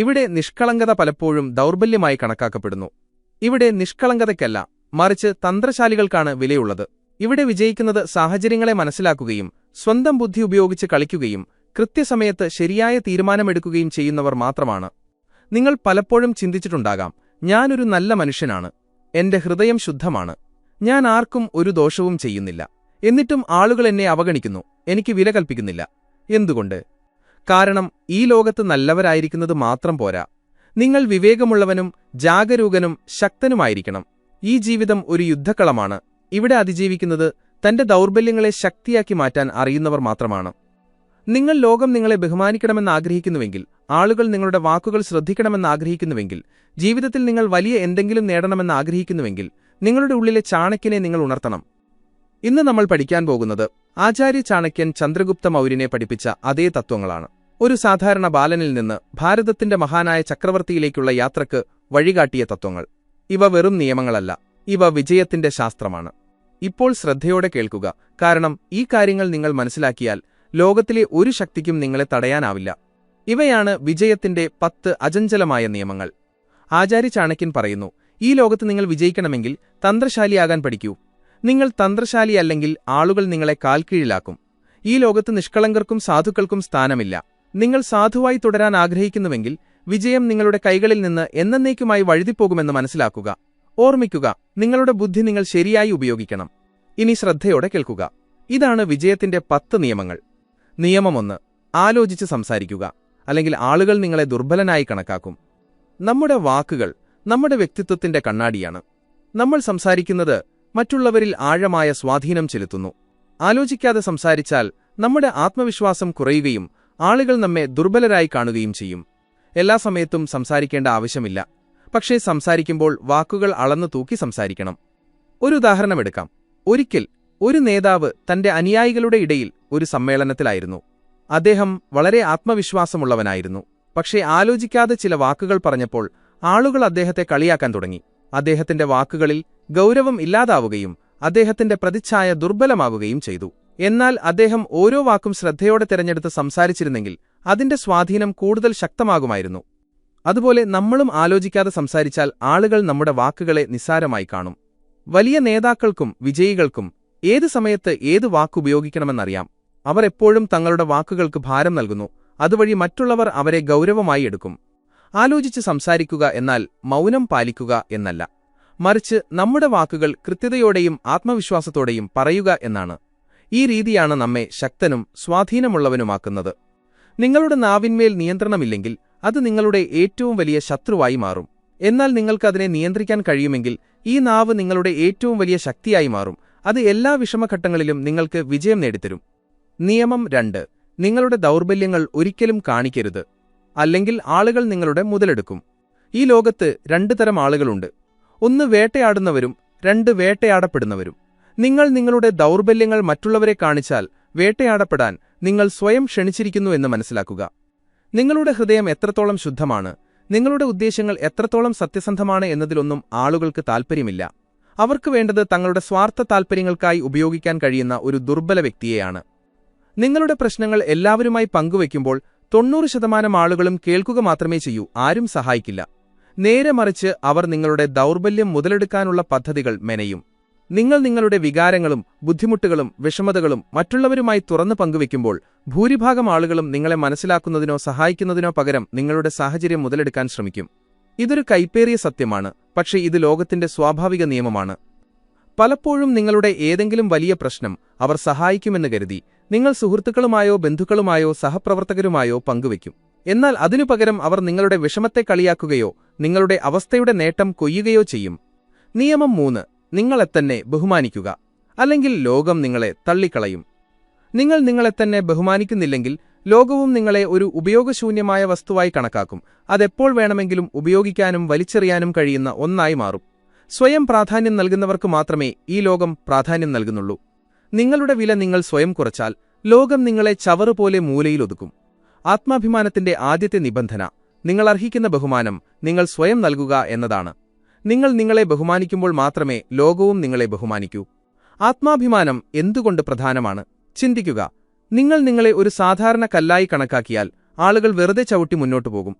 ഇവിടെ നിഷ്കളങ്കത പലപ്പോഴും ദൗർബല്യമായി കണക്കാക്കപ്പെടുന്നു. ഇവിടെ നിഷ്കളങ്കതയ്ക്കല്ല മറിച്ച് തന്ത്രശാലികൾക്കാണ് വിലയുള്ളത്. ഇവിടെ വിജയിക്കുന്നത് സാഹചര്യങ്ങളെ മനസ്സിലാക്കുകയും സ്വന്തം ബുദ്ധി ഉപയോഗിച്ച് കളിക്കുകയും കൃത്യസമയത്ത് ശരിയായ തീരുമാനമെടുക്കുകയും ചെയ്യുന്നവർ മാത്രമാണ്. നിങ്ങൾ പലപ്പോഴും ചിന്തിച്ചിട്ടുണ്ടാകാം ഞാനൊരു നല്ല മനുഷ്യനാണ്. എന്റെ ഹൃദയം ശുദ്ധമാണ്. ഞാൻ ആർക്കും ഒരു ദോഷവും ചെയ്യുന്നില്ല. എന്നിട്ടും ആളുകൾ എന്നെ അവഗണിക്കുന്നു. എനിക്ക് വില കൽപ്പിക്കുന്നില്ല. എന്തുകൊണ്ട്? കാരണം ഈ ലോകത്ത് നല്ലവരായിരിക്കുന്നത് മാത്രം പോരാ. നിങ്ങൾ വിവേകമുള്ളവനും ജാഗരൂകനും ശക്തനുമായിരിക്കണം. ഈ ജീവിതം ഒരു യുദ്ധക്കളമാണ്. ഇവിടെ അതിജീവിക്കുന്നത് തന്റെ ദൗർബല്യങ്ങളെ ശക്തിയാക്കി മാറ്റാൻ അറിയുന്നവർ മാത്രമാണ്. നിങ്ങൾ ലോകം നിങ്ങളെ ബഹുമാനിക്കണമെന്ന് ആഗ്രഹിക്കുന്നുവെങ്കിൽ ആളുകൾ നിങ്ങളുടെ വാക്കുകൾ ശ്രദ്ധിക്കണമെന്ന് ആഗ്രഹിക്കുന്നുവെങ്കിൽ ജീവിതത്തിൽ നിങ്ങൾ വലിയ എന്തെങ്കിലും നേടണമെന്ന് ആഗ്രഹിക്കുന്നുവെങ്കിൽ നിങ്ങളുടെ ഉള്ളിലെ ചാണക്യനെ നിങ്ങൾ ഉണർത്തണം. ഇന്ന് നമ്മൾ പഠിക്കാൻ പോകുന്നത് ആചാര്യ ചാണക്യൻ ചന്ദ്രഗുപ്ത മൗര്യനെ പഠിപ്പിച്ച അതേ തത്വങ്ങളാണ്. ഒരു സാധാരണ ബാലനിൽ നിന്ന് ഭാരതത്തിന്റെ മഹാനായ ചക്രവർത്തിയിലേക്കുള്ള യാത്രയ്ക്ക് വഴികാട്ടിയ തത്വങ്ങൾ. ഇവ വെറും നിയമങ്ങളല്ല ഇവ വിജയത്തിന്റെ ശാസ്ത്രമാണ്. ഇപ്പോൾ ശ്രദ്ധയോടെ കേൾക്കുക കാരണം ഈ കാര്യങ്ങൾ നിങ്ങൾ മനസ്സിലാക്കിയാൽ ലോകത്തിലെ ഒരു ശക്തിക്കും നിങ്ങളെ തടയാനാവില്ല. ഇവയാണ് വിജയത്തിന്റെ പത്ത് അജഞ്ചലമായ നിയമങ്ങൾ. ആചാര്യ ചാണക്യൻ പറയുന്നു ഈ ലോകത്ത് നിങ്ങൾ വിജയിക്കണമെങ്കിൽ തന്ത്രശാലിയാകാൻ പഠിക്കൂ. നിങ്ങൾ തന്ത്രശാലിയല്ലെങ്കിൽ ആളുകൾ നിങ്ങളെ കാൽക്കീഴിലാക്കും. ഈ ലോകത്ത് നിഷ്കളങ്കർക്കും സാധുക്കൾക്കും സ്ഥാനമില്ല. നിങ്ങൾ സാധുവായി തുടരാൻ ആഗ്രഹിക്കുന്നുവെങ്കിൽ വിജയം നിങ്ങളുടെ കൈകളിൽ നിന്ന് എന്നേക്കുമായി വഴുതിപ്പോകുമെന്ന് മനസ്സിലാക്കുക. ഓർമ്മിക്കുക നിങ്ങളുടെ ബുദ്ധി നിങ്ങൾ ശരിയായി ഉപയോഗിക്കണം. ഇനി ശ്രദ്ധയോടെ കേൾക്കുക. ഇതാണ് വിജയത്തിന്റെ പത്ത് നിയമങ്ങൾ. നിയമമൊന്ന് ആലോചിച്ച് സംസാരിക്കുക അല്ലെങ്കിൽ ആളുകൾ നിങ്ങളെ ദുർബലനായി കണക്കാക്കും. നമ്മുടെ വാക്കുകൾ നമ്മുടെ വ്യക്തിത്വത്തിന്റെ കണ്ണാടിയാണ്. നമ്മൾ സംസാരിക്കുന്നത് മറ്റുള്ളവരിൽ ആഴമായ സ്വാധീനം ചെലുത്തുന്നു. ആലോചിക്കാതെ സംസാരിച്ചാൽ നമ്മുടെ ആത്മവിശ്വാസം കുറയുകയും ആളുകൾ നമ്മെ ദുർബലരായി കാണുകയും ചെയ്യും. എല്ലാ സമയത്തും സംസാരിക്കേണ്ട ആവശ്യമില്ല. പക്ഷേ സംസാരിക്കുമ്പോൾ വാക്കുകൾ അളന്നു തൂക്കി സംസാരിക്കണം. ഒരു ഉദാഹരണമെടുക്കാം ഒരിക്കൽ ഒരു നേതാവ് തന്റെ അനുയായികളുടെ ഇടയിൽ ഒരു സമ്മേളനത്തിലായിരുന്നു. അദ്ദേഹം വളരെ ആത്മവിശ്വാസമുള്ളവനായിരുന്നു. പക്ഷേ ആലോചിക്കാതെ ചില വാക്കുകൾ പറഞ്ഞപ്പോൾ ആളുകൾ അദ്ദേഹത്തെ കളിയാക്കാൻ തുടങ്ങി. അദ്ദേഹത്തിന്റെ വാക്കുകളിൽ ഗൗരവം ഇല്ലാതാവുകയും അദ്ദേഹത്തിന്റെ പ്രതിച്ഛായ ദുർബലമാവുകയും ചെയ്തു. എന്നാൽ അദ്ദേഹം ഓരോ വാക്കും ശ്രദ്ധയോടെ തിരഞ്ഞെടുത്ത് സംസാരിച്ചിരുന്നെങ്കിൽ അതിന്റെ സ്വാധീനം കൂടുതൽ ശക്തമാകുമായിരുന്നു. അതുപോലെ നമ്മളും ആലോചിക്കാതെ സംസാരിച്ചാൽ ആളുകൾ നമ്മുടെ വാക്കുകളെ നിസ്സാരമായി കാണും. വലിയ നേതാക്കൾക്കും വിജയികൾക്കും ഏത് സമയത്ത് ഏത് വാക്കുപയോഗിക്കണമെന്നറിയാം അവർ എപ്പോഴും തങ്ങളുടെ വാക്കുകൾക്ക് ഭാരം നൽകുന്നു അതുവഴി മറ്റുള്ളവർ അവരെ ഗൗരവമായി എടുക്കും. ആലോചിച്ച് സംസാരിക്കുക എന്നാൽ മൗനം പാലിക്കുക എന്നല്ല. മറിച്ച് നമ്മുടെ വാക്കുകൾ കൃത്യതയോടെയും ആത്മവിശ്വാസത്തോടെയും പറയുക എന്നാണ്. ഈ രീതിയാണ് നമ്മെ ശക്തനും സ്വാധീനമുള്ളവനുമാക്കുന്നത്. നിങ്ങളുടെ നാവിന്മേൽ നിയന്ത്രണമില്ലെങ്കിൽ അത് നിങ്ങളുടെ ഏറ്റവും വലിയ ശത്രുവായി മാറും. എന്നാൽ നിങ്ങൾക്കതിനെ നിയന്ത്രിക്കാൻ കഴിയുമെങ്കിൽ ഈ നാവ് നിങ്ങളുടെ ഏറ്റവും വലിയ ശക്തിയായി മാറും. അത് എല്ലാ വിഷമഘട്ടങ്ങളിലും നിങ്ങൾക്ക് വിജയം നേടിത്തരും. നിയമം രണ്ട്. നിങ്ങളുടെ ദൗർബല്യങ്ങൾ ഒരിക്കലും കാണിക്കരുത്. അല്ലെങ്കിൽ ആളുകൾ നിങ്ങളുടെ മുതലെടുക്കും. ഈ ലോകത്ത് രണ്ടു തരം ആളുകളുണ്ട്. ഒന്ന് വേട്ടയാടുന്നവരും രണ്ട് വേട്ടയാടപ്പെടുന്നവരും. നിങ്ങൾ നിങ്ങളുടെ ദൗർബല്യങ്ങൾ മറ്റുള്ളവരെ കാണിച്ചാൽ വേട്ടയാടപ്പെടാൻ നിങ്ങൾ സ്വയം ക്ഷണിച്ചിരിക്കുന്നു എന്ന് മനസ്സിലാക്കുക. നിങ്ങളുടെ ഹൃദയം എത്രത്തോളം ശുദ്ധമാണ് നിങ്ങളുടെ ഉദ്ദേശങ്ങൾ എത്രത്തോളം സത്യസന്ധമാണ് എന്നതിലൊന്നും ആളുകൾക്ക് താൽപ്പര്യമില്ല. അവർക്ക് വേണ്ടത് തങ്ങളുടെ സ്വാർത്ഥ താൽപ്പര്യങ്ങൾക്കായി ഉപയോഗിക്കാൻ കഴിയുന്ന ഒരു ദുർബല വ്യക്തിയെയാണ്. നിങ്ങളുടെ പ്രശ്നങ്ങൾ എല്ലാവരുമായി പങ്കുവയ്ക്കുമ്പോൾ തൊണ്ണൂറ് ശതമാനം ആളുകളും കേൾക്കുക മാത്രമേ ചെയ്യൂ ആരും സഹായിക്കില്ല. നേരെ മറിച്ച് അവർ നിങ്ങളുടെ ദൗർബല്യം മുതലെടുക്കാനുള്ള പദ്ധതികൾ മെനയും. നിങ്ങൾ നിങ്ങളുടെ വികാരങ്ങളും ബുദ്ധിമുട്ടുകളും വിഷമതകളും മറ്റുള്ളവരുമായി തുറന്നു പങ്കുവെക്കുമ്പോൾ ഭൂരിഭാഗം ആളുകളും നിങ്ങളെ മനസ്സിലാക്കുന്നതിനോ സഹായിക്കുന്നതിനോ പകരം നിങ്ങളുടെ സാഹചര്യം മുതലെടുക്കാൻ ശ്രമിക്കും. ഇതൊരു കൈപ്പേറിയ സത്യമാണ് പക്ഷേ ഇത് ലോകത്തിന്റെ സ്വാഭാവിക നിയമമാണ്. പലപ്പോഴും നിങ്ങളുടെ ഏതെങ്കിലും വലിയ പ്രശ്നം അവർ സഹായിക്കുമെന്ന് കരുതി നിങ്ങൾ സുഹൃത്തുക്കളുമായോ ബന്ധുക്കളുമായോ സഹപ്രവർത്തകരുമായോ പങ്കുവെക്കും എന്നാൽ അതിനുപകരം അവർ നിങ്ങളുടെ വിഷമത്തെ കളിയാക്കുകയോ നിങ്ങളുടെ അവസ്ഥയുടെ നേട്ടം കൊയ്യുകയോ ചെയ്യും. നിയമം മൂന്ന്. നിങ്ങളെത്തന്നെ ബഹുമാനിക്കുക അല്ലെങ്കിൽ ലോകം നിങ്ങളെ തള്ളിക്കളയും. നിങ്ങൾ നിങ്ങളെ തന്നെ ബഹുമാനിക്കുന്നില്ലെങ്കിൽ ലോകവും നിങ്ങളെ ഒരു ഉപയോഗശൂന്യമായ വസ്തുവായി കണക്കാക്കും. അതെപ്പോൾ വേണമെങ്കിലും ഉപയോഗിക്കാനും വലിച്ചെറിയാനും കഴിയുന്ന ഒന്നായി മാറും. സ്വയം പ്രാധാന്യം നൽകുന്നവർക്ക് മാത്രമേ ഈ ലോകം പ്രാധാന്യം നൽകുന്നുള്ളൂ. നിങ്ങളുടെ വില നിങ്ങൾ സ്വയം കുറച്ചാൽ ലോകം നിങ്ങളെ ചവറുപോലെ മൂലയിലൊതുക്കും. ആത്മാഭിമാനത്തിന്റെ ആദ്യത്തെ നിബന്ധന നിങ്ങൾ അർഹിക്കുന്ന ബഹുമാനം നിങ്ങൾ സ്വയം നൽകുക എന്നതാണ്. നിങ്ങൾ നിങ്ങളെ ബഹുമാനിക്കുമ്പോൾ മാത്രമേ ലോകവും നിങ്ങളെ ബഹുമാനിക്കൂ. ആത്മാഭിമാനം എന്തുകൊണ്ട് പ്രധാനമാണ്? ചിന്തിക്കുക. നിങ്ങൾ നിങ്ങളെ ഒരു സാധാരണ കല്ലായി കണക്കാക്കിയാൽ ആളുകൾ വെറുതെ ചവിട്ടി മുന്നോട്ടു പോകും.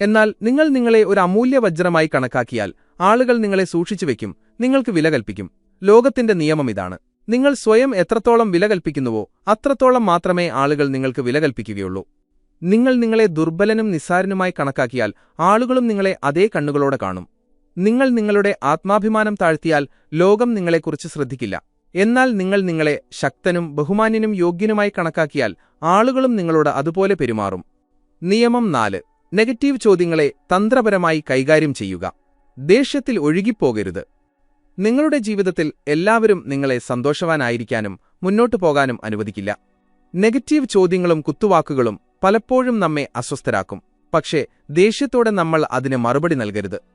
എന്നാൽ നിങ്ങൾ നിങ്ങളെ ഒരു അമൂല്യ വജ്രമായി കണക്കാക്കിയാൽ ആളുകൾ നിങ്ങളെ സൂക്ഷിച്ചു വെക്കും നിങ്ങൾക്ക് വില കൽപ്പിക്കും. ലോകത്തിന്റെ നിയമം ഇതാണ്. നിങ്ങൾ സ്വയം എത്രത്തോളം വില കൽപ്പിക്കുന്നുവോ അത്രത്തോളം മാത്രമേ ആളുകൾ നിങ്ങൾക്ക് വില കൽപ്പിക്കുകയുള്ളൂ. നിങ്ങൾ നിങ്ങളെ ദുർബലനും നിസ്സാരനുമായി കണക്കാക്കിയാൽ ആളുകളും നിങ്ങളെ അതേ കണ്ണുകളോടെ കാണും. നിങ്ങൾ നിങ്ങളുടെ ആത്മാഭിമാനം താഴ്ത്തിയാൽ ലോകം നിങ്ങളെക്കുറിച്ച് ശ്രദ്ധിക്കില്ല. എന്നാൽ നിങ്ങൾ നിങ്ങളെ ശക്തനും ബഹുമാന്യനും യോഗ്യനുമായി കണക്കാക്കിയാൽ ആളുകളും നിങ്ങളോട് അതുപോലെ പെരുമാറും. നിയമം നാല്. നെഗറ്റീവ് ചോദ്യങ്ങളെ തന്ത്രപരമായി കൈകാര്യം ചെയ്യുക. ദേഷ്യത്തിൽ ഒഴുകിപ്പോകരുത്. നിങ്ങളുടെ ജീവിതത്തിൽ എല്ലാവരും നിങ്ങളെ സന്തോഷവാനായിരിക്കാനും മുന്നോട്ടു പോകാനും അനുവദിക്കില്ല. നെഗറ്റീവ് ചോദ്യങ്ങളും കുത്തുവാക്കുകളും പലപ്പോഴും നമ്മെ അസ്വസ്ഥരാക്കും. പക്ഷേ ദേഷ്യത്തോടെ നമ്മൾ അതിന് മറുപടി നൽകരുത്.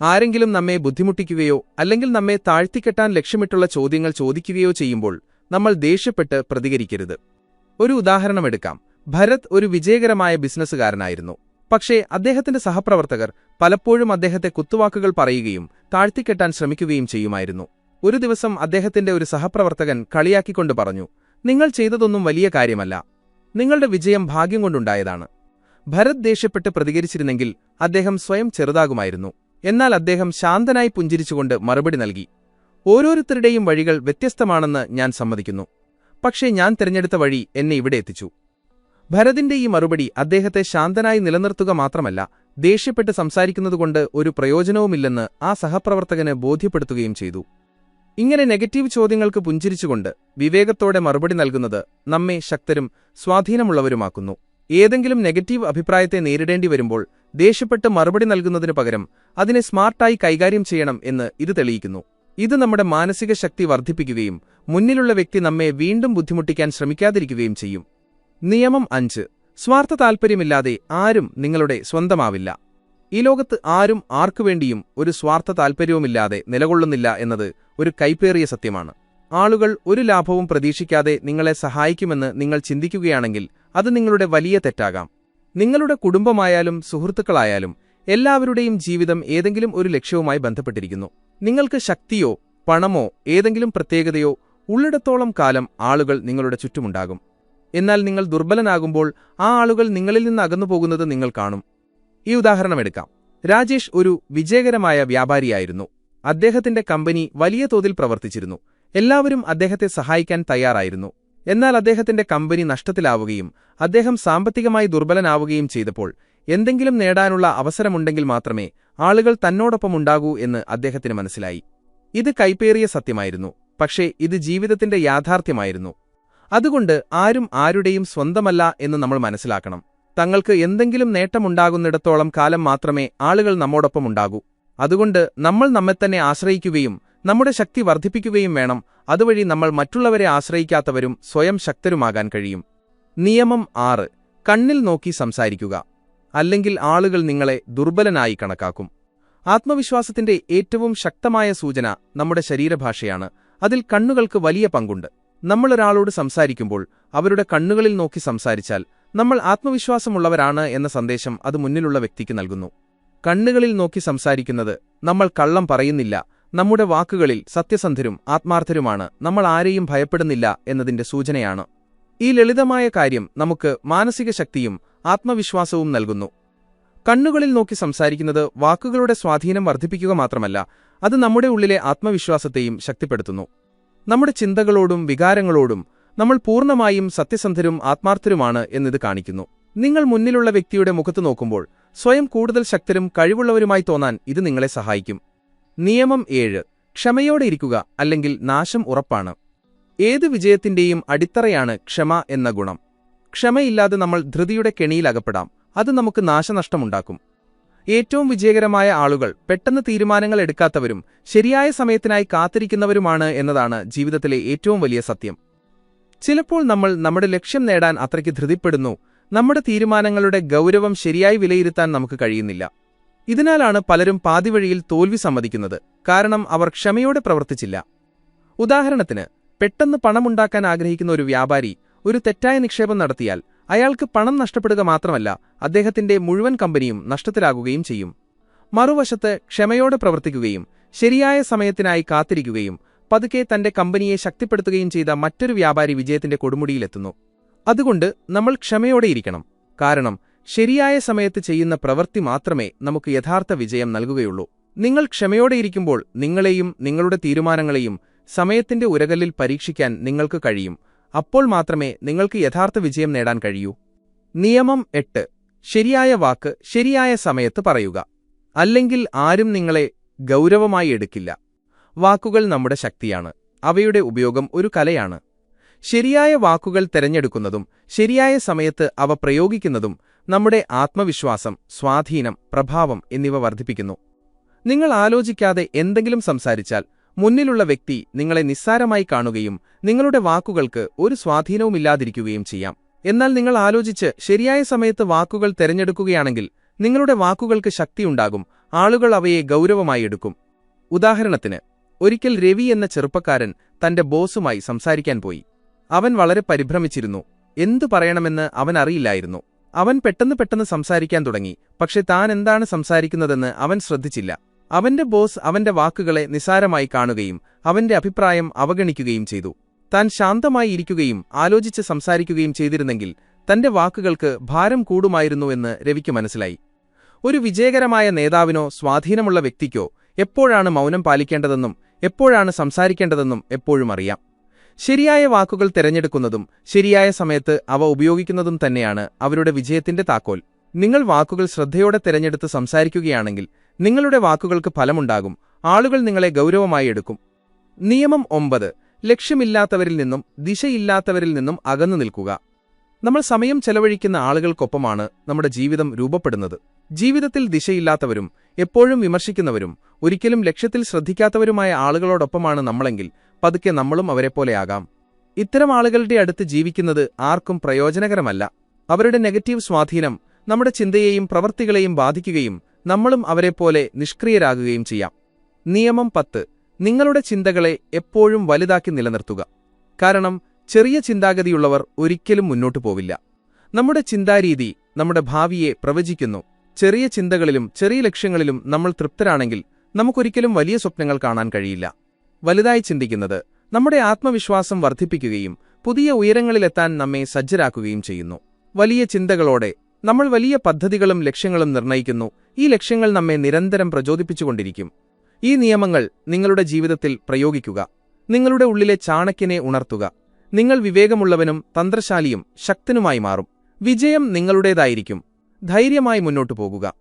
ആരെങ്കിലും നമ്മെ ബുദ്ധിമുട്ടിക്കുകയോ അല്ലെങ്കിൽ നമ്മെ താഴ്ത്തിക്കെട്ടാൻ ലക്ഷ്യമിട്ടുള്ള ചോദ്യങ്ങൾ ചോദിക്കുകയോ ചെയ്യുമ്പോൾ നമ്മൾ ദേഷ്യപ്പെട്ട് പ്രതികരിക്കരുത്. ഒരു ഉദാഹരണമെടുക്കാം ഭരത് ഒരു വിജയകരമായ ബിസിനസ്സുകാരനായിരുന്നു. പക്ഷേ അദ്ദേഹത്തിന്റെ സഹപ്രവർത്തകർ പലപ്പോഴും അദ്ദേഹത്തെ കുത്തുവാക്കുകൾ പറയുകയും താഴ്ത്തിക്കെട്ടാൻ ശ്രമിക്കുകയും ചെയ്യുമായിരുന്നു. ഒരു ദിവസം അദ്ദേഹത്തിന്റെ ഒരു സഹപ്രവർത്തകൻ കളിയാക്കിക്കൊണ്ട് പറഞ്ഞു നിങ്ങൾ ചെയ്തതൊന്നും വലിയ കാര്യമല്ല. നിങ്ങളുടെ വിജയം ഭാഗ്യം കൊണ്ടുണ്ടായതാണ് ഭരത് ദേഷ്യപ്പെട്ട് പ്രതികരിച്ചിരുന്നെങ്കിൽ അദ്ദേഹം സ്വയം ചെറുതാകുമായിരുന്നു. എന്നാൽ അദ്ദേഹം ശാന്തനായി പുഞ്ചിരിച്ചുകൊണ്ട് മറുപടി നൽകി. ഓരോരുത്തരുടെയും വഴികൾ വ്യത്യസ്തമാണെന്ന് ഞാൻ സമ്മതിക്കുന്നു. പക്ഷേ ഞാൻ തിരഞ്ഞെടുത്ത വഴി എന്നെ ഇവിടെ എത്തിച്ചു. ഭരതിന്റെ ഈ മറുപടി അദ്ദേഹത്തെ ശാന്തനായി നിലനിർത്തുക മാത്രമല്ല ദേഷ്യപ്പെട്ട് സംസാരിക്കുന്നതുകൊണ്ട് ഒരു പ്രയോജനവുമില്ലെന്ന് ആ സഹപ്രവർത്തകന് ബോധ്യപ്പെടുത്തുകയും ചെയ്തു. ഇങ്ങനെ നെഗറ്റീവ് ചോദ്യങ്ങൾക്ക് പുഞ്ചിരിച്ചുകൊണ്ട് വിവേകത്തോടെ മറുപടി നൽകുന്നത് നമ്മെ ശക്തരും സ്വാധീനമുള്ളവരുമാക്കുന്നു. ഏതെങ്കിലും നെഗറ്റീവ് അഭിപ്രായത്തെ നേരിടേണ്ടി വരുമ്പോൾ ദേഷ്യപ്പെട്ട് മറുപടി നൽകുന്നതിനു പകരം അതിനെ സ്മാർട്ടായി കൈകാര്യം ചെയ്യണം എന്ന് ഇത് തെളിയിക്കുന്നു. ഇത് നമ്മുടെ മാനസിക ശക്തി വർദ്ധിപ്പിക്കുകയും മുന്നിലുള്ള വ്യക്തി നമ്മെ വീണ്ടും ബുദ്ധിമുട്ടിക്കാൻ ശ്രമിക്കാതിരിക്കുകയും ചെയ്യും. നിയമം അഞ്ച്. സ്വാർത്ഥ താൽപ്പര്യമില്ലാതെ ആരും നിങ്ങളുടെ സ്വന്തമാവില്ല. ഈ ലോകത്ത് ആരും ആർക്കുവേണ്ടിയും ഒരു സ്വാർത്ഥ താൽപ്പര്യവുമില്ലാതെ നിലകൊള്ളുന്നില്ല എന്നത് ഒരു കൈപ്പേറിയ സത്യമാണ്. ആളുകൾ ഒരു ലാഭവും പ്രതീക്ഷിക്കാതെ നിങ്ങളെ സഹായിക്കുമെന്ന് നിങ്ങൾ ചിന്തിക്കുകയാണെങ്കിൽ അത് നിങ്ങളുടെ വലിയ തെറ്റാകാം. നിങ്ങളുടെ കുടുംബമായാലും സുഹൃത്തുക്കളായാലും എല്ലാവരുടെയും ജീവിതം ഏതെങ്കിലും ഒരു ലക്ഷ്യവുമായി ബന്ധപ്പെട്ടിരിക്കുന്നു. നിങ്ങൾക്ക് ശക്തിയോ പണമോ ഏതെങ്കിലും പ്രത്യേകതയോ ഉള്ളിടത്തോളം കാലം ആളുകൾ നിങ്ങളുടെ ചുറ്റുമുണ്ടാകും. എന്നാൽ നിങ്ങൾ ദുർബലനാകുമ്പോൾ ആ ആളുകൾ നിങ്ങളിൽ നിന്ന് അകന്നുപോകുന്നത് നിങ്ങൾ കാണും. ഈ ഉദാഹരണമെടുക്കാം രാജേഷ് ഒരു വിജയകരമായ വ്യാപാരിയായിരുന്നു. അദ്ദേഹത്തിന്റെ കമ്പനി വലിയ തോതിൽ പ്രവർത്തിച്ചിരുന്നു. എല്ലാവരും അദ്ദേഹത്തെ സഹായിക്കാൻ തയ്യാറായിരുന്നു. എന്നാൽ അദ്ദേഹത്തിന്റെ കമ്പനി നഷ്ടത്തിലാവുകയും അദ്ദേഹം സാമ്പത്തികമായി ദുർബലനാവുകയും ചെയ്തപ്പോൾ എന്തെങ്കിലും നേടാനുള്ള അവസരമുണ്ടെങ്കിൽ മാത്രമേ ആളുകൾ തന്നോടൊപ്പമുണ്ടാകൂ എന്ന് അദ്ദേഹത്തിന് മനസ്സിലായി. ഇത് കൈപ്പേറിയ സത്യമായിരുന്നു. പക്ഷേ ഇത് ജീവിതത്തിന്റെ യാഥാർത്ഥ്യമായിരുന്നു. അതുകൊണ്ട് ആരും ആരുടെയും സ്വന്തമല്ല എന്ന് നമ്മൾ മനസ്സിലാക്കണം. തങ്ങൾക്ക് എന്തെങ്കിലും നേട്ടമുണ്ടാകുന്നിടത്തോളം കാലം മാത്രമേ ആളുകൾ നമ്മോടൊപ്പമുണ്ടാകൂ അതുകൊണ്ട് നമ്മൾ നമ്മെ തന്നെ ആശ്രയിക്കുകയും നമ്മുടെ ശക്തി വർദ്ധിപ്പിക്കുകയും വേണം. അതുവഴി നമ്മൾ മറ്റുള്ളവരെ ആശ്രയിക്കാത്തവരും സ്വയം ശക്തരുമാകാൻ കഴിയും. നിയമം ആറ്. കണ്ണിൽ നോക്കി സംസാരിക്കുക. അല്ലെങ്കിൽ ആളുകൾ നിങ്ങളെ ദുർബലനായി കണക്കാക്കും. ആത്മവിശ്വാസത്തിന്റെ ഏറ്റവും ശക്തമായ സൂചന നമ്മുടെ ശരീരഭാഷയാണ്. അതിൽ കണ്ണുകൾക്ക് വലിയ പങ്കുണ്ട്. നമ്മളൊരാളോട് സംസാരിക്കുമ്പോൾ അവരുടെ കണ്ണുകളിൽ നോക്കി സംസാരിച്ചാൽ നമ്മൾ ആത്മവിശ്വാസമുള്ളവരാണ് എന്ന സന്ദേശം അത് മുന്നിലുള്ള വ്യക്തിക്ക് നൽകുന്നു. കണ്ണുകളിൽ നോക്കി സംസാരിക്കുന്നത് നമ്മൾ കള്ളം പറയുന്നില്ല. നമ്മുടെ വാക്കുകളിൽ സത്യസന്ധരും ആത്മാർത്ഥരുമാണ്. നമ്മൾ ആരെയും ഭയപ്പെടുന്നില്ല എന്നതിന്റെ സൂചനയാണ്. ഈ ലളിതമായ കാര്യം നമുക്ക് മാനസിക ശക്തിയും ആത്മവിശ്വാസവും നൽകുന്നു. കണ്ണുകളിൽ നോക്കി സംസാരിക്കുന്നത് വാക്കുകളുടെ സ്വാധീനം വർദ്ധിപ്പിക്കുക മാത്രമല്ല അത് നമ്മുടെ ഉള്ളിലെ ആത്മവിശ്വാസത്തെയും ശക്തിപ്പെടുത്തുന്നു. നമ്മുടെ ചിന്തകളോടും വികാരങ്ങളോടും നമ്മൾ പൂർണമായും സത്യസന്ധരും ആത്മാർത്ഥരുമാണ് എന്നിത് കാണിക്കുന്നു. നിങ്ങൾ മുന്നിലുള്ള വ്യക്തിയുടെ മുഖത്ത് നോക്കുമ്പോൾ സ്വയം കൂടുതൽ ശക്തരും കഴിവുള്ളവരുമായി തോന്നാൻ ഇത് നിങ്ങളെ സഹായിക്കും. നിയമം ഏഴ്. ക്ഷമയോടെ ഇരിക്കുക അല്ലെങ്കിൽ നാശം ഉറപ്പാണ്. ഏത് വിജയത്തിന്റെയും അടിത്തറയാണ് ക്ഷമ എന്ന ഗുണം. ക്ഷമയില്ലാതെ നമ്മൾ ധൃതിയുടെ കെണിയിലകപ്പെടാം അത് നമുക്ക് നാശനഷ്ടമുണ്ടാക്കും. ഏറ്റവും വിജയകരമായ ആളുകൾ പെട്ടെന്ന് തീരുമാനങ്ങൾ എടുക്കാത്തവരും ശരിയായ സമയത്തിനായി കാത്തിരിക്കുന്നവരുമാണ് എന്നതാണ് ജീവിതത്തിലെ ഏറ്റവും വലിയ സത്യം. ചിലപ്പോൾ നമ്മൾ നമ്മുടെ ലക്ഷ്യം നേടാൻ അത്രയ്ക്ക് ധൃതിപ്പെടുന്നു നമ്മുടെ തീരുമാനങ്ങളുടെ ഗൗരവം ശരിയായി വിലയിരുത്താൻ നമുക്ക് കഴിയുന്നില്ല. ഇതിനാലാണ് പലരും പാതിവഴിയിൽ തോൽവി സമ്മതിക്കുന്നത് കാരണം അവർ ക്ഷമയോടെ പ്രവർത്തിച്ചില്ല. ഉദാഹരണത്തിന് പെട്ടെന്ന് പണമുണ്ടാക്കാൻ ആഗ്രഹിക്കുന്ന ഒരു വ്യാപാരി ഒരു തെറ്റായ നിക്ഷേപം നടത്തിയാൽ അയാൾക്ക് പണം നഷ്ടപ്പെടുക മാത്രമല്ല അദ്ദേഹത്തിന്റെ മുഴുവൻ കമ്പനിയും നഷ്ടത്തിലാകുകയും ചെയ്യും. മറുവശത്ത് ക്ഷമയോടെ പ്രവർത്തിക്കുകയും ശരിയായ സമയത്തിനായി കാത്തിരിക്കുകയും പതുക്കെ തന്റെ കമ്പനിയെ ശക്തിപ്പെടുത്തുകയും ചെയ്ത മറ്റൊരു വ്യാപാരി വിജയത്തിന്റെ കൊടുമുടിയിലെത്തുന്നു. അതുകൊണ്ട് നമ്മൾ ക്ഷമയോടെയിരിക്കണം കാരണം ശരിയായ സമയത്ത് ചെയ്യുന്ന പ്രവൃത്തി മാത്രമേ നമുക്ക് യഥാർത്ഥ വിജയം നൽകുകയുള്ളൂ. നിങ്ങൾ ക്ഷമയോടെയിരിക്കുമ്പോൾ നിങ്ങളെയും നിങ്ങളുടെ തീരുമാനങ്ങളെയും സമയത്തിന്റെ ഉരകല്ലിൽ പരീക്ഷിക്കാൻ നിങ്ങൾക്ക് കഴിയും. അപ്പോൾ മാത്രമേ നിങ്ങൾക്ക് യഥാർത്ഥ വിജയം നേടാൻ കഴിയൂ. നിയമം എട്ട്. ശരിയായ വാക്ക് ശരിയായ സമയത്ത് പറയുക. അല്ലെങ്കിൽ ആരും നിങ്ങളെ ഗൗരവമായി എടുക്കില്ല. വാക്കുകൾ നമ്മുടെ ശക്തിയാണ്. അവയുടെ ഉപയോഗം ഒരു കലയാണ്. ശരിയായ വാക്കുകൾ തെരഞ്ഞെടുക്കുന്നതും ശരിയായ സമയത്ത് അവ പ്രയോഗിക്കുന്നതും നമ്മുടെ ആത്മവിശ്വാസം സ്വാധീനം പ്രഭാവം എന്നിവ വർദ്ധിപ്പിക്കുന്നു. നിങ്ങൾ ആലോചിക്കാതെ എന്തെങ്കിലും സംസാരിച്ചാൽ മുന്നിലുള്ള വ്യക്തി നിങ്ങളെ നിസ്സാരമായി കാണുകയും നിങ്ങളുടെ വാക്കുകൾക്ക് ഒരു സ്വാധീനവുമില്ലാതിരിക്കുകയും ചെയ്യാം. എന്നാൽ നിങ്ങൾ ആലോചിച്ച് ശരിയായ സമയത്ത് വാക്കുകൾ തെരഞ്ഞെടുക്കുകയാണെങ്കിൽ നിങ്ങളുടെ വാക്കുകൾക്ക് ശക്തിയുണ്ടാകും ആളുകൾ അവയെ ഗൗരവമായി എടുക്കും. ഉദാഹരണത്തിന് ഒരിക്കൽ രവി എന്ന ചെറുപ്പക്കാരൻ തന്റെ ബോസുമായി സംസാരിക്കാൻ പോയി. അവൻ വളരെ പരിഭ്രമിച്ചിരുന്നു. എന്തു പറയണമെന്ന് അവൻ അറിയില്ലായിരുന്നു. അവൻ പെട്ടെന്ന് പെട്ടെന്ന് സംസാരിക്കാൻ തുടങ്ങി. പക്ഷെ താൻ എന്താണ് സംസാരിക്കുന്നതെന്ന് അവൻ ശ്രദ്ധിച്ചില്ല. അവന്റെ ബോസ് അവന്റെ വാക്കുകളെ നിസാരമായി കാണുകയും അവന്റെ അഭിപ്രായം അവഗണിക്കുകയും ചെയ്തു. താൻ ശാന്തമായി ഇരിക്കുകയും ആലോചിച്ച് സംസാരിക്കുകയും ചെയ്തിരുന്നെങ്കിൽ തന്റെ വാക്കുകൾക്ക് ഭാരം കൂടുമായിരുന്നുവെന്ന് രവിക്ക് മനസ്സിലായി. ഒരു വിജയകരമായ നേതാവിനോ സ്വാധീനമുള്ള വ്യക്തിക്കോ എപ്പോഴാണ് മൗനം പാലിക്കേണ്ടതെന്നും എപ്പോഴാണ് സംസാരിക്കേണ്ടതെന്നും എപ്പോഴും അറിയാം. ശരിയായ വാക്കുകൾ തിരഞ്ഞെടുക്കുന്നതും ശരിയായ സമയത്ത് അവ ഉപയോഗിക്കുന്നതും തന്നെയാണ് അവരുടെ വിജയത്തിന്റെ താക്കോൽ. നിങ്ങൾ വാക്കുകൾ ശ്രദ്ധയോടെ തിരഞ്ഞെടുത്ത് സംസാരിക്കുകയാണെങ്കിൽ നിങ്ങളുടെ വാക്കുകൾക്ക് ഫലമുണ്ടാകും ആളുകൾ നിങ്ങളെ ഗൗരവമായി എടുക്കും. നിയമം ഒമ്പത്. ലക്ഷ്യമില്ലാത്തവരിൽ നിന്നും ദിശയില്ലാത്തവരിൽ നിന്നും അകന്നു നിൽക്കുക. നമ്മൾ സമയം ചെലവഴിക്കുന്ന ആളുകൾക്കൊപ്പമാണ് നമ്മുടെ ജീവിതം രൂപപ്പെടുന്നത്. ജീവിതത്തിൽ ദിശയില്ലാത്തവരും എപ്പോഴും വിമർശിക്കുന്നവരും ഒരിക്കലും ലക്ഷ്യത്തിൽ ശ്രദ്ധിക്കാത്തവരുമായ ആളുകളോടൊപ്പമാണ് നമ്മളെങ്കിൽ പതുക്കെ നമ്മളും അവരെപ്പോലെയാകാം ഇത്തരം ആളുകളുടെ അടുത്ത് ജീവിക്കുന്നത് ആർക്കും പ്രയോജനകരമല്ല. അവരുടെ നെഗറ്റീവ് സ്വാധീനം നമ്മുടെ ചിന്തയെയും പ്രവൃത്തികളെയും ബാധിക്കുകയും നമ്മളും അവരെപ്പോലെ നിഷ്ക്രിയരാകുകയും ചെയ്യാം. നിയമം പത്ത്. നിങ്ങളുടെ ചിന്തകളെ എപ്പോഴും വലുതാക്കി നിലനിർത്തുക. കാരണം ചെറിയ ചിന്താഗതിയുള്ളവർ ഒരിക്കലും മുന്നോട്ടു പോവില്ല. നമ്മുടെ ചിന്താരീതി നമ്മുടെ ഭാവിയെ പ്രവചിക്കുന്നു. ചെറിയ ചിന്തകളിലും ചെറിയ ലക്ഷ്യങ്ങളിലും നമ്മൾ തൃപ്തരാണെങ്കിൽ നമുക്കൊരിക്കലും വലിയ സ്വപ്നങ്ങൾ കാണാൻ കഴിയില്ല. വലുതായി ചിന്തിക്കുന്നത് നമ്മുടെ ആത്മവിശ്വാസം വർദ്ധിപ്പിക്കുകയും പുതിയ ഉയരങ്ങളിലെത്താൻ നമ്മെ സജ്ജരാക്കുകയും ചെയ്യുന്നു. വലിയ ചിന്തകളോടെ നമ്മൾ വലിയ പദ്ധതികളും ലക്ഷ്യങ്ങളും നിർണയിക്കുന്നു. ഈ ലക്ഷ്യങ്ങൾ നമ്മെ നിരന്തരം പ്രചോദിപ്പിച്ചുകൊണ്ടിരിക്കും. ഈ നിയമങ്ങൾ നിങ്ങളുടെ ജീവിതത്തിൽ പ്രയോഗിക്കുക. നിങ്ങളുടെ ഉള്ളിലെ ചാണക്കിനെ ഉണർത്തുക. നിങ്ങൾ വിവേകമുള്ളവനും തന്ത്രശാലിയും ശക്തനുമായി മാറും. വിജയം നിങ്ങളുടേതായിരിക്കും. ധൈര്യമായി മുന്നോട്ടു പോകുക.